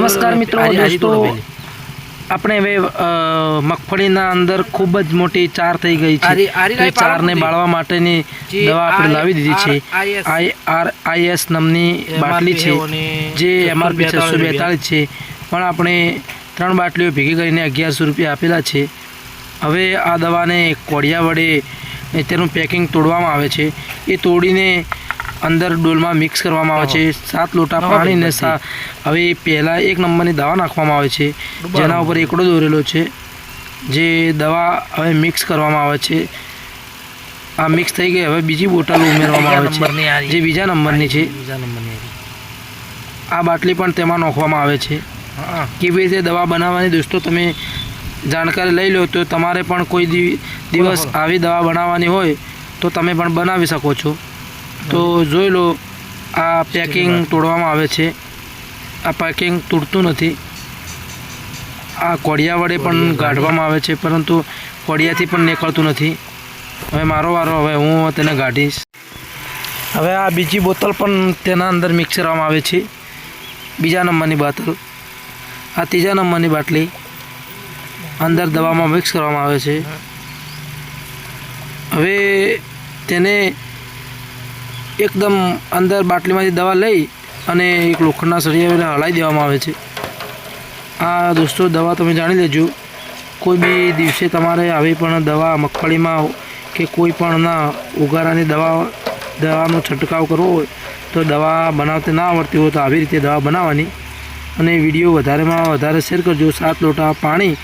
નમસ્કાર મિત્રો દોસ્તો આપણે હવે મગફળીના અંદર ખૂબ જ મોટી ચાર થઈ ગઈ છે. એ ચારને બાળવા માટેની દવા આપણે લાવી દીધી છે. આર- આઈ આર આઈએસ નામની બાટલી છે જે એમઆરપી છસો બેતાળીસ છે. પણ આપણે ત્રણ બાટલીઓ ભેગી કરીને અગિયારસો રૂપિયા આપેલા છે. હવે આ દવાને કોડિયા વડે તેનું પેકિંગ તોડવામાં આવે છે. એ તોડીને અંદર ડોલમાં મિક્સ કરવામાં આવે છે. સાત લોટા પાણીને સા હવે પહેલાં એક નંબરની દવા નાખવામાં આવે છે. જેના ઉપર એકડો દોરેલો છે. જે દવા હવે મિક્સ કરવામાં આવે છે. આ મિક્સ થઈ ગઈ. હવે બીજી બોટલ ઉમેરવામાં આવે છે. જે બીજા નંબરની છે. આ બાટલી પણ તેમાં નાખવામાં આવે છે. કેવી રીતે દવા બનાવવાની દોસ્તો તમે જાણકારી લઈ લો તો તમારે પણ કોઈ દિવ- દિવસ આવી દવા બનાવવાની હોય તો તમે પણ બનાવી શકો છો. તો જોઈ લો આ પેકિંગ તોડવામાં આવે છે. આ પેકિંગ તૂટતું નથી. આ કોડિયા વડે પણ ગાઢવામાં આવે છે પરંતુ કોડિયાથી પણ નીકળતું નથી. હવે મારો વારો હવે હું તેને ગાઢીશ. હવે આ બીજી બોતલ પણ તેના અંદર મિક્સ કરવામાં આવે છે. બીજા નંબરની બોતલ આ ત્રીજા નંબરની બાટલી અંદર દવામાં મિક્સ કરવામાં આવે છે. હવે તેને એકદમ અંદર બાટલીમાંથી દવા લઈ અને એક લોખંડના સળિયાને હલાવી દેવામાં આવે છે. આ દોસ્તો, દવા તમે જાણી લેજો. કોઈ બી દિવસે તમારે આવી પણ દવા મગફળીમાં કે કોઈ પણના ઉગારાની દવા, દવાનો છંટકાવ કરવો હોય, તો દવા બનાવતી ના આવડતી હોય તો આવી રીતે દવા બનાવવાની. અને વીડિયો વધારેમાં વધારે શેર કરજો. સાત લોટા પાણી